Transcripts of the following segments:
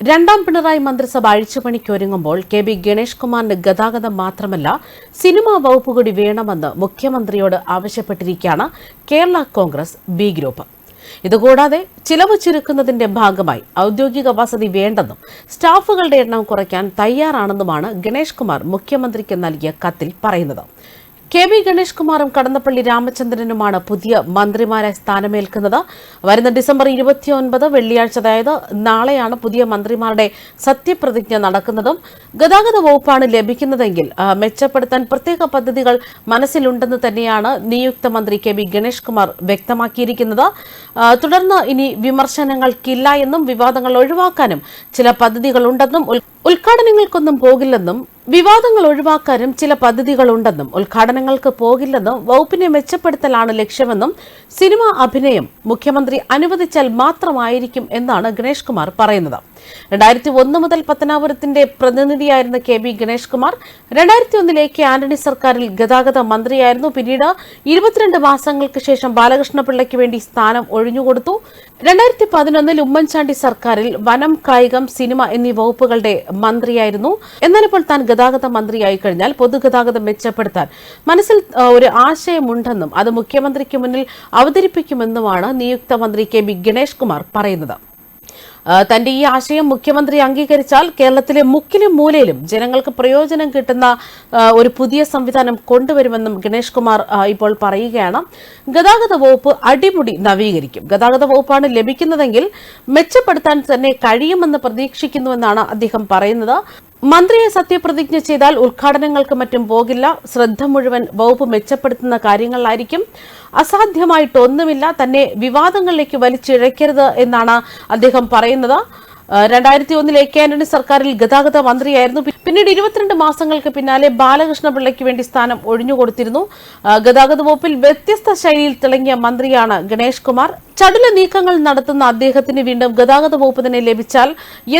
രണ്ടാം പിണറായി മന്ത്രിസഭ അഴിച്ചുപണിക്കൊരുങ്ങുമ്പോൾ K B Ganesh കുമാറിന് ഗതാഗതം മാത്രമല്ല സിനിമാ വകുപ്പ് കൂടി വേണമെന്ന് മുഖ്യമന്ത്രിയോട് ആവശ്യപ്പെട്ടിരിക്കുകയാണ് കേരള കോൺഗ്രസ് ബി ഗ്രൂപ്പ്. ഇതുകൂടാതെ ചിലവ് ചുരുക്കുന്നതിന്റെ ഭാഗമായി ഔദ്യോഗിക വസതി വേണ്ടെന്നും സ്റ്റാഫുകളുടെ എണ്ണം കുറയ്ക്കാൻ തയ്യാറാണെന്നുമാണ് ഗണേഷ് കുമാർ മുഖ്യമന്ത്രിക്ക് നൽകിയ കത്തിൽ പറയുന്നത്. കെ വി ഗണേഷ് കുമാറും കടന്നപ്പള്ളി രാമചന്ദ്രനുമാണ് പുതിയ മന്ത്രിമാരായി സ്ഥാനമേൽക്കുന്നത്. വരുന്ന ഡിസംബർ ഇരുപത്തിയൊൻപത് വെള്ളിയാഴ്ച അതായത് നാളെയാണ് പുതിയ മന്ത്രിമാരുടെ സത്യപ്രതിജ്ഞ നടക്കുന്നതും. ഗതാഗത വകുപ്പാണ് ലഭിക്കുന്നതെങ്കിൽ മെച്ചപ്പെടുത്താൻ പ്രത്യേക പദ്ധതികൾ മനസ്സിലുണ്ടെന്ന് തന്നെയാണ് നിയുക്ത മന്ത്രി കെ വി ഗണേഷ് കുമാർ വ്യക്തമാക്കിയിരിക്കുന്നത് തുടർന്ന് ഇനി വിമർശനങ്ങൾക്കില്ല എന്നും വിവാദങ്ങൾ ഒഴിവാക്കാനും ചില പദ്ധതികളുണ്ടെന്നും ഉദ്ഘാടനങ്ങൾക്കൊന്നും പോകില്ലെന്നും വിവാദങ്ങൾ ഒഴിവാക്കാനും ചില പദ്ധതികളുണ്ടെന്നും ഉദ്ഘാടനങ്ങൾക്ക് പോകില്ലെന്നും വകുപ്പിനെ മെച്ചപ്പെടുത്തലാണ് ലക്ഷ്യമെന്നും സിനിമാ അഭിനയം മുഖ്യമന്ത്രി അനുവദിച്ചാൽ മാത്രമായിരിക്കും എന്നാണ് ഗണേഷ് കുമാർ പറയുന്നത്. രണ്ടായിരത്തി ഒന്ന് മുതൽ പത്തനാപുരത്തിന്റെ പ്രതിനിധിയായിരുന്ന കെ ബി ഗണേഷ് കുമാർ രണ്ടായിരത്തി ഒന്നിലെ കെ ആന്റണി സർക്കാരിൽ ഗതാഗത മന്ത്രിയായിരുന്നു. പിന്നീട് ഇരുപത്തിരണ്ട് മാസങ്ങൾക്ക് ശേഷം ബാലകൃഷ്ണപിള്ളയ്ക്ക് വേണ്ടി സ്ഥാനം ഒഴിഞ്ഞുകൊടുത്തു. രണ്ടായിരത്തി പതിനൊന്നിൽ ഉമ്മൻചാണ്ടി സർക്കാരിൽ വനം കായികം സിനിമ എന്നീ വകുപ്പുകളുടെ മന്ത്രിയായിരുന്നു. എന്നാൽ ഇപ്പോൾ താൻ ഗതാഗത മന്ത്രിയായി കഴിഞ്ഞാൽ പൊതുഗതാഗതം മെച്ചപ്പെടുത്താൻ മനസ്സിൽ ഒരു ആശയമുണ്ടെന്നും അത് മുഖ്യമന്ത്രിക്ക് മുന്നിൽ അവതരിപ്പിക്കുമെന്നുമാണ് നിയുക്ത മന്ത്രി കെ ബി ഗണേഷ് കുമാർ പറയുന്നത്. തന്റെ ഈ ആശയം മുഖ്യമന്ത്രി അംഗീകരിച്ചാൽ കേരളത്തിലെ മുക്കിലും മൂലയിലും ജനങ്ങൾക്ക് പ്രയോജനം കിട്ടുന്ന ഒരു പുതിയ സംവിധാനം കൊണ്ടുവരുമെന്നും ഗണേഷ് കുമാർ ഇപ്പോൾ പറയുകയാണ്. ഗതാഗത വകുപ്പ് അടിമുടി നവീകരിക്കും. ഗതാഗത വകുപ്പാണ് ലഭിക്കുന്നതെങ്കിൽ മെച്ചപ്പെടുത്താൻ തന്നെ കഴിയുമെന്ന് പ്രതീക്ഷിക്കുന്നുവെന്നാണ് അദ്ദേഹം പറയുന്നത്. മന്ത്രിയെ സത്യപ്രതിജ്ഞ ചെയ്താൽ ഉദ്ഘാടനങ്ങൾക്ക് മറ്റും പോകില്ല. ശ്രദ്ധ മുഴുവൻ വകുപ്പ് മെച്ചപ്പെടുത്തുന്ന കാര്യങ്ങളിലായിരിക്കും. അസാധ്യമായിട്ടൊന്നുമില്ല. തന്നെ വിവാദങ്ങളിലേക്ക് വലിച്ചിഴക്കരുത് എന്നാണ് അദ്ദേഹം പറയുന്നത്. രണ്ടായിരത്തി ഒന്നിൽ എ കെ ആന്റണി സർക്കാരിൽ ഗതാഗത മന്ത്രിയായിരുന്നു. പിന്നീട് ഇരുപത്തിരണ്ട് മാസങ്ങൾക്ക് പിന്നാലെ ബാലകൃഷ്ണ പിള്ളയ്ക്ക് വേണ്ടി സ്ഥാനം ഒഴിഞ്ഞുകൊടുത്തിരുന്നു ഗതാഗത വകുപ്പിൽ വ്യത്യസ്ത ശൈലിയിൽ തിളങ്ങിയ മന്ത്രിയാണ് ഗണേഷ് കുമാർ. ചടുല നീക്കങ്ങൾ നടത്തുന്ന അദ്ദേഹത്തിന് വീണ്ടും ഗതാഗത വകുപ്പ് തന്നെ ലഭിച്ചാൽ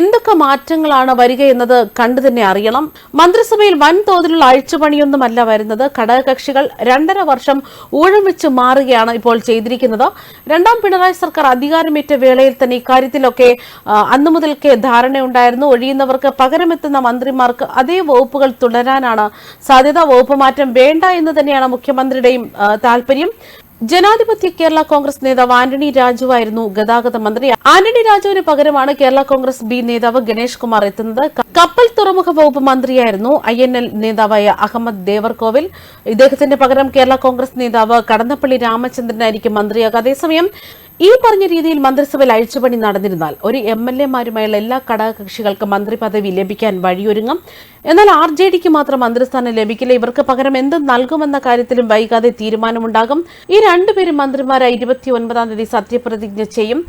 എന്തൊക്കെ മാറ്റങ്ങളാണ് വരിക എന്നത് കണ്ടു തന്നെ അറിയണം. മന്ത്രിസഭയിൽ വൻതോതിലുള്ള അഴിച്ചുപണിയൊന്നുമല്ല വരുന്നത്. ഘടകകക്ഷികൾ രണ്ടര വർഷം ഊഴം വെച്ച് മാറുകയാണ് ഇപ്പോൾ ചെയ്തിരിക്കുന്നത്. രണ്ടാം പിണറായി സർക്കാർ അധികാരമേറ്റ വേളയിൽ തന്നെ ഇക്കാര്യത്തിലൊക്കെ അന്നു മുതൽക്കേ ധാരണയുണ്ടായിരുന്നു. ഒഴിയുന്നവർക്ക് പകരമെത്തുന്ന മന്ത്രിമാർക്ക് അതേ വകുപ്പുകൾ തുടരാനാണ് സാധ്യത. വകുപ്പ് മാറ്റം വേണ്ട എന്ന് തന്നെയാണ് മുഖ്യമന്ത്രിയുടെയും താല്പര്യം. ജനാധിപത്യ കേരള കോൺഗ്രസ് നേതാവ് ആന്റണി രാജുവായിരുന്നു ഗതാഗത മന്ത്രി. ആന്റണി രാജുവിന് പകരമാണ് കേരള കോൺഗ്രസ് ബി നേതാവ് ഗണേഷ് കുമാർ എത്തുന്നത്. കപ്പൽ തുറമുഖ വകുപ്പ് മന്ത്രിയായിരുന്നു ഐ നേതാവായ അഹമ്മദ് ദേവർകോവിൽ. ഇദ്ദേഹത്തിന്റെ പകരം കേരള കോൺഗ്രസ് നേതാവ് കടന്നപ്പള്ളി രാമചന്ദ്രനായിരിക്കും മന്ത്രിയാകുക. അതേസമയം ഈ പറഞ്ഞ രീതിയിൽ മന്ത്രിസഭയിൽ അഴിച്ചുപണി നടന്നിരുന്നാൽ ഒരു എം എൽ എമാരുമായുള്ള എല്ലാ ഘടകകക്ഷികൾക്കും മന്ത്രി പദവി ലഭിക്കാൻ വഴിയൊരുങ്ങും. എന്നാൽ ആർ ജെ ഡിക്ക് മാത്രം മന്ത്രിസ്ഥാനം ലഭിക്കില്ല. ഇവർക്ക് പകരം എന്ത് നൽകുമെന്ന കാര്യത്തിലും വൈകാതെ തീരുമാനമുണ്ടാകും. ഈ രണ്ടുപേരും മന്ത്രിമാരായി ഇരുപത്തി ഒൻപതാം തീയതി സത്യപ്രതിജ്ഞ ചെയ്യും.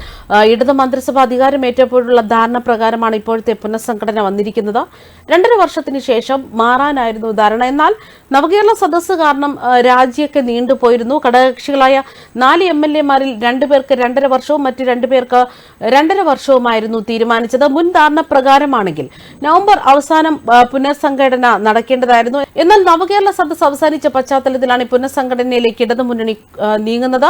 ഇടതു മന്ത്രിസഭ അധികാരമേറ്റപ്പോഴുള്ള ധാരണ പ്രകാരമാണ് ഇപ്പോഴത്തെ പുനഃസംഘടന വന്നിരിക്കുന്നത്. രണ്ടര വർഷത്തിന് ശേഷം മാറാനായിരുന്നു ധാരണ. എന്നാൽ നവകേരള സദസ്സ് കാരണം രാജിയൊക്കെ നീണ്ടുപോയിരുന്നു. ഘടകകക്ഷികളായ നാല് എം എൽ എമാരിൽ രണ്ടുപേർക്ക് രണ്ടര വർഷവും മറ്റു രണ്ടുപേർക്ക് രണ്ടര വർഷവുമായിരുന്നു തീരുമാനിച്ചത്. മുൻ ധാരണ പ്രകാരമാണെങ്കിൽ നവംബർ അവസാനം പുനഃസംഘടന നടക്കേണ്ടതായിരുന്നു. എന്നാൽ നവകേരള സദസ് അവസാനിച്ച പശ്ചാത്തലത്തിലാണ് പുനഃസംഘടനയിലേക്ക് ഇടതുമുന്നണി നീങ്ങുന്നത്.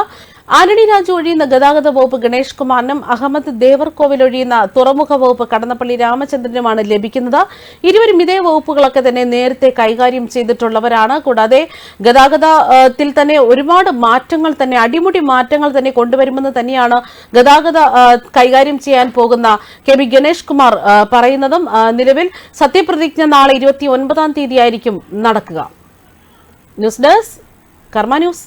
ആന്റണി രാജു ഒഴിയുന്ന ഗതാഗത വകുപ്പ് ഗണേഷ് കുമാറിനും അഹമ്മദ് ദേവർകോവിൽ ഒഴിയുന്ന തുറമുഖ വകുപ്പ് കടന്നപ്പള്ളി രാമചന്ദ്രനുമാണ് ലഭിക്കുന്നത്. ഇരുവരും ഇതേ വകുപ്പുകളൊക്കെ തന്നെ നേരത്തെ കൈകാര്യം ചെയ്തിട്ടുള്ളവരാണ്. കൂടാതെ ഗതാഗതത്തിൽ തന്നെ ഒരുപാട് മാറ്റങ്ങൾ തന്നെ അടിമുടി മാറ്റങ്ങൾ തന്നെ കൊണ്ടുവരുമെന്ന് തന്നെയാണ് ഗതാഗത കൈകാര്യം ചെയ്യാൻ പോകുന്ന കെ ബി ഗണേഷ് കുമാർ പറയുന്നതും. നിലവിൽ സത്യപ്രതിജ്ഞ നാളെ ഇരുപത്തി ഒൻപതാം തീയതി ആയിരിക്കും നടക്കുക. News desk Karma news.